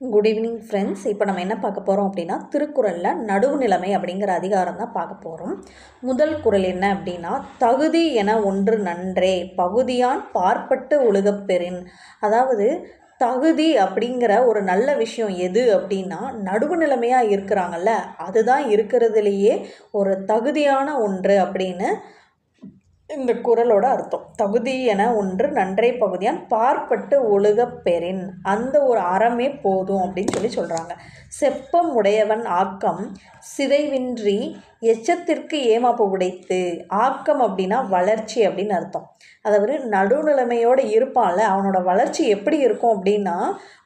Good evening friends இப்போ நம்ம என்ன பார்க்க போகிறோம் அப்படின்னா திருக்குறளில் நடுவு நிலைமை அப்படிங்கிற அதிகாரம் தான் பார்க்க போகிறோம் முதல் குறள் என்ன அப்படின்னா தகுதி என ஒன்று நன்றே பகுதியான் பார்ப்பட்டு ஒழுகப்பெறின் அதாவது தகுதி அப்படிங்கிற ஒரு நல்ல விஷயம் எது அப்படின்னா நடுவு நிலைமையாக இருக்கிறாங்கல்ல அதுதான் இருக்கிறதுலையே ஒரு தகுதியான ஒன்று அப்படின்னு இந்த குரலோட அர்த்தம். தகுதி என ஒன்று நன்றே பகுதியான் பார்ப்பட்டு ஒழுக பெறின். அந்த ஒரு அறமே போதும் அப்படின்னு சொல்லி சொல்கிறாங்க செப்பம் உடையவன் ஆக்கம் சிதைவின்றி எச்சத்திற்கு ஏமாப்பு உடைத்து. ஆக்கம் அப்படின்னா வளர்ச்சி அப்படின்னு அர்த்தம். அதாவது நடுநிலைமையோடு இருப்பான்ல அவனோட வளர்ச்சி எப்படி இருக்கும் அப்படின்னா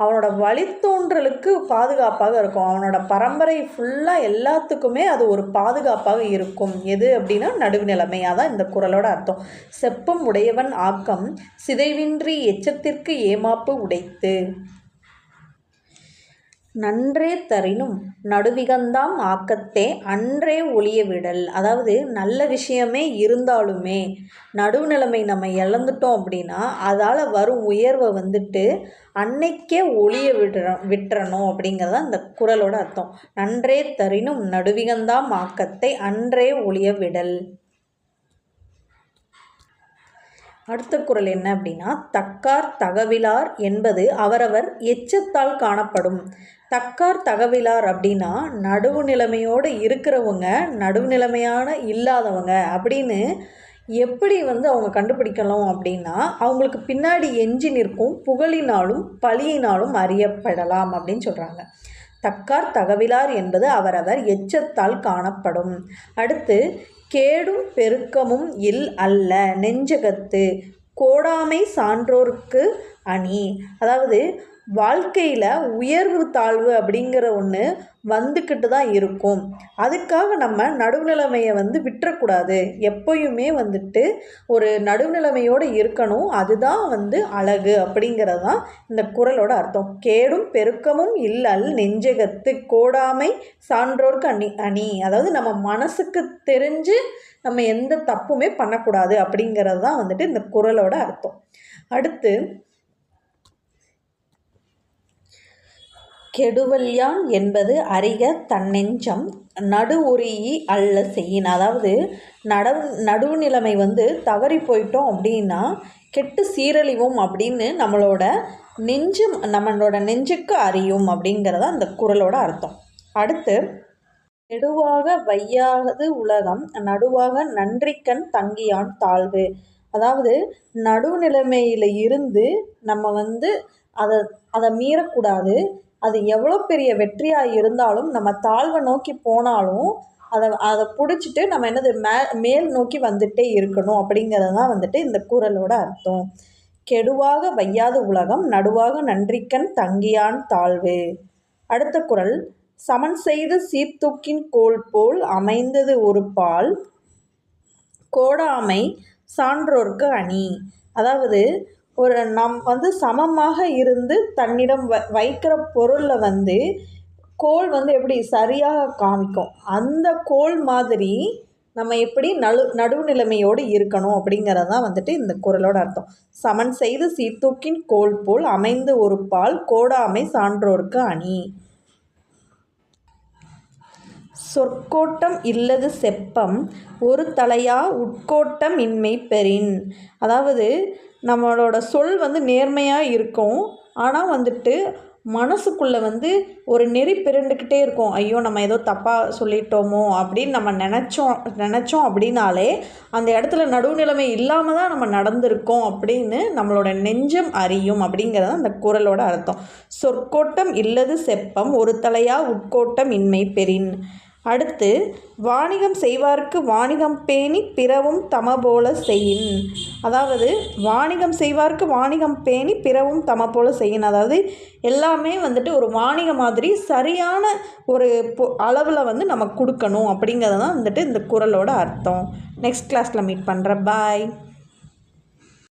அவனோட வழித்தோன்றலுக்கு பாதுகாப்பாக இருக்கும். அவனோட பரம்பரை ஃபுல்லாக எல்லாத்துக்குமே அது ஒரு பாதுகாப்பாக இருக்கும். எது அப்படின்னா நடுநிலைமையாக தான் இந்த குரலோட அர்த்தம் செப்பம் உடையவன் ஆக்கம் சிதைவின்றி எச்சத்திற்கு ஏமாப்பு உடைத்து. நன்றே தரினும் நடுவிகந்தாம் ஆக்கத்தே அன்றே ஒளிய விடல். அதாவது நல்ல விஷயமே இருந்தாலுமே நடுவுநிலைமை நம்ம இழந்துட்டோம் அப்படின்னா அதால் வரும் உயர்வை வந்துட்டு அன்னைக்கே ஒளிய விடுற விட்டுறணும் அப்படிங்கிறது இந்த குரலோட அர்த்தம். நன்றே தரினும் நடுவிகந்தாம் ஆக்கத்தை அன்றே ஒளிய விடல். அடுத்த குரல் என்ன அப்படின்னா தக்கார் தகவிலார் என்பது அவரவர் எச்சத்தால் காணப்படும். தக்கார் தகவிலார் அப்படின்னா நடுவு நிலைமையோடு இருக்கிறவங்க நடுவு நிலைமையான இல்லாதவங்க அப்படின்னு எப்படி வந்து அவங்க கண்டுபிடிக்கலாம் அப்படின்னா அவங்களுக்கு பின்னாடி எஞ்சி நிற்கும் புகழினாலும் பழியினாலும் அறியப்படலாம் அப்படின்னு சொல்கிறாங்க தக்கார் தகவிலார் என்பது அவரவர் எச்சத்தால் காணப்படும். அடுத்து கேடும் பெருக்கமும் இல் அல்ல நெஞ்சகத்து. கோடாமை சான்றோர்க்கு அணி. அதாவது வாழ்க்கையில் உயர்வு தாழ்வு அப்படிங்கிற ஒன்று வந்துக்கிட்டு தான் இருக்கும். அதுக்காக நம்ம நடுவுநிலைமையை வந்து விட்டுறக்கூடாது. எப்பயுமே வந்துட்டு ஒரு நடுவுநிலைமையோடு இருக்கணும். அதுதான் வந்து அழகு அப்படிங்கிறது தான் இந்த குரலோட அர்த்தம். கேடும் பெருக்கமும் இல்லல் நெஞ்சகத்து கோடாமை சான்றோர்க்கு அணி அணி. அதாவது நம்ம மனசுக்கு தெரிஞ்சு நம்ம எந்த தப்புமே பண்ணக்கூடாது அப்படிங்கிறது தான் வந்துட்டு இந்த குரலோட அர்த்தம். அடுத்து கெடுவல்யான் என்பது அறிக தன்னெஞ்சம் நடு உரியி அல்ல செய்யின். அதாவது நடவு நடுவு நிலைமை வந்து தவறி போயிட்டோம் அப்படின்னா கெட்டு சீரழிவும் அப்படின்னு நம்மளோட நெஞ்சு நம்மளோட நெஞ்சுக்கு அறியும் அப்படிங்கிறத அந்த குரலோட அர்த்தம். அடுத்து நெடுவாக வையாது உலகம் நடுவாக நன்றிக்கண் தங்கியான் தாழ்வு. அதாவது நடுவு நிலைமையில் இருந்து நம்ம வந்து அதை அதை மீறக்கூடாது. அது எவ்வளோ பெரிய வெற்றியாக இருந்தாலும் நம்ம தாழ்வை நோக்கி போனாலும் அதை அதை பிடிச்சிட்டு நம்ம என்னது மே மேல் நோக்கி வந்துட்டே இருக்கணும் அப்படிங்கிறது தான் வந்துட்டு இந்த குரலோட அர்த்தம். கெடுவாக வையாத உலகம் நடுவாக நன்றிக்கண் தங்கியான் தாழ்வு. அடுத்த குரல் சமன் செய்த சீர்தூக்கின் கோல் போல் அமைந்தது ஒரு பால் கோடாமை சான்றோர்க்கு அணி. அதாவது ஒரு நம் வந்து சமமாக இருந்து தன்னிடம் வ வைக்கிற பொருளில் வந்து கோல் வந்து எப்படி சரியாக காமிக்கும். அந்த கோல் மாதிரி நம்ம எப்படி நடு நடுவுநிலைமையோடு இருக்கணும் அப்படிங்கிறது தான் வந்துட்டு இந்த குரலோட அர்த்தம். சமன் செய்து சீர்தூக்கின் கோல் போல் அமைந்து ஒரு பால் கோடாமை சான்றோருக்கு அணி. சொற்கோட்டம் இல்லது செப்பம் ஒரு தலையா உட்கோட்டம் இன்மை பெறின். அதாவது நம்மளோட சொல் வந்து நேர்மையாக இருக்கும். ஆனால் வந்துட்டு மனசுக்குள்ளே வந்து ஒரு நெறி பிறண்டுக்கிட்டே இருக்கும். ஐயோ நம்ம ஏதோ தப்பாக சொல்லிட்டோமோ அப்படின்னு நம்ம நினச்சோம் நினச்சோம் அப்படின்னாலே அந்த இடத்துல நடுவுநிலைமை இல்லாமல் தான் நம்ம நடந்திருக்கோம் அப்படின்னு நம்மளோட நெஞ்சம் அறியும் அப்படிங்கிறது அந்த குரலோட அர்த்தம். சொற்கோட்டம் இல்லது செப்பம் ஒரு தலையா உட்கோட்டம் இன்மை பெறின். அடுத்து வாணிகம் செய்வார்க்கு வாணிகம் பேணி பிறவும் தமபோல செய்யின். அதாவது வாணிகம் செய்வார்க்கு வாணிகம் பேணி பிறவும் தம போல செய்யின். அதாவது எல்லாமே வந்துட்டு ஒரு வாணிக மாதிரி சரியான ஒரு அளவில் வந்து நம்ம கொடுக்கணும் அப்படிங்கிறது தான் வந்துட்டு இந்த குரலோட அர்த்தம். நெக்ஸ்ட் கிளாஸில் மீட் பண்ணுறேன் பாய்